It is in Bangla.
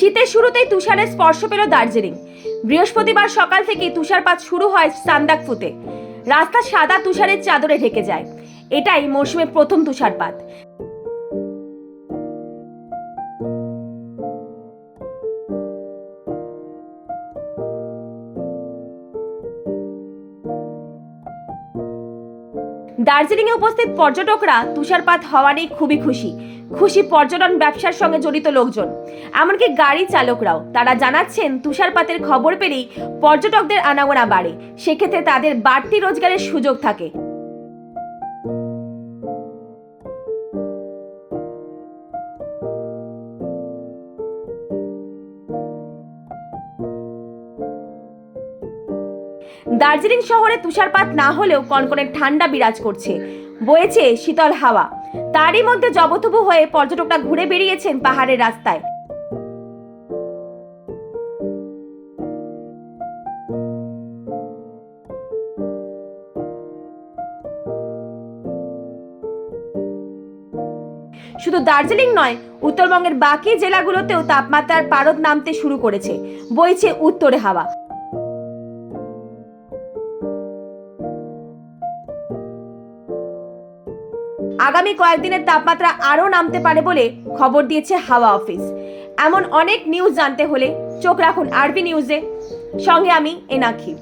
শীতের শুরুতেই তুষারের স্পর্শ পেল দার্জিলিং। বৃহস্পতিবার সকাল থেকে তুষারপাত শুরু হয় সান্দাকফুতে। রাস্তা সাদা তুষারের চাদরে ঢেকে যায়। এটাই মৌসুমের প্রথম তুষারপাত। দার্জিলিংয়ে উপস্থিত পর্যটকরা তুষারপাত হওয়া নিয়ে খুবই খুশি। খুশি পর্যটন ব্যবসার সঙ্গে জড়িত লোকজন। এমনকি গাড়ি চালকরাও। তারা জানাচ্ছেন, তুষারপাতের খবর পেলেই পর্যটকদের আনাগোনা বাড়ে। সেক্ষেত্রে তাদের বাড়তি রোজগারের সুযোগ থাকে। দার্জিলিং শহরে তুষারপাত না হলেও কনকনে ঠান্ডা বিরাজ করছে। বয়েছে শীতল হাওয়া। তারই মধ্যে জবথবু হয়ে পর্যটকরা ঘুরে বেরিয়েছেন পাহাড়ের রাস্তায়। শুধু দার্জিলিং নয়, উত্তরবঙ্গের বাকি জেলাগুলোতেও তাপমাত্রার পারদ নামতে শুরু করেছে। বইছে উত্তরে হাওয়া। আগামী কয়েকদিনের তাপমাত্রা আরও নামতে পারে বলে খবর দিয়েছে হাওয়া অফিস। এমন অনেক নিউজ জানতে হলে চোখ রাখুন আরবি নিউজে। সঙ্গে আমি এনাক্ষী।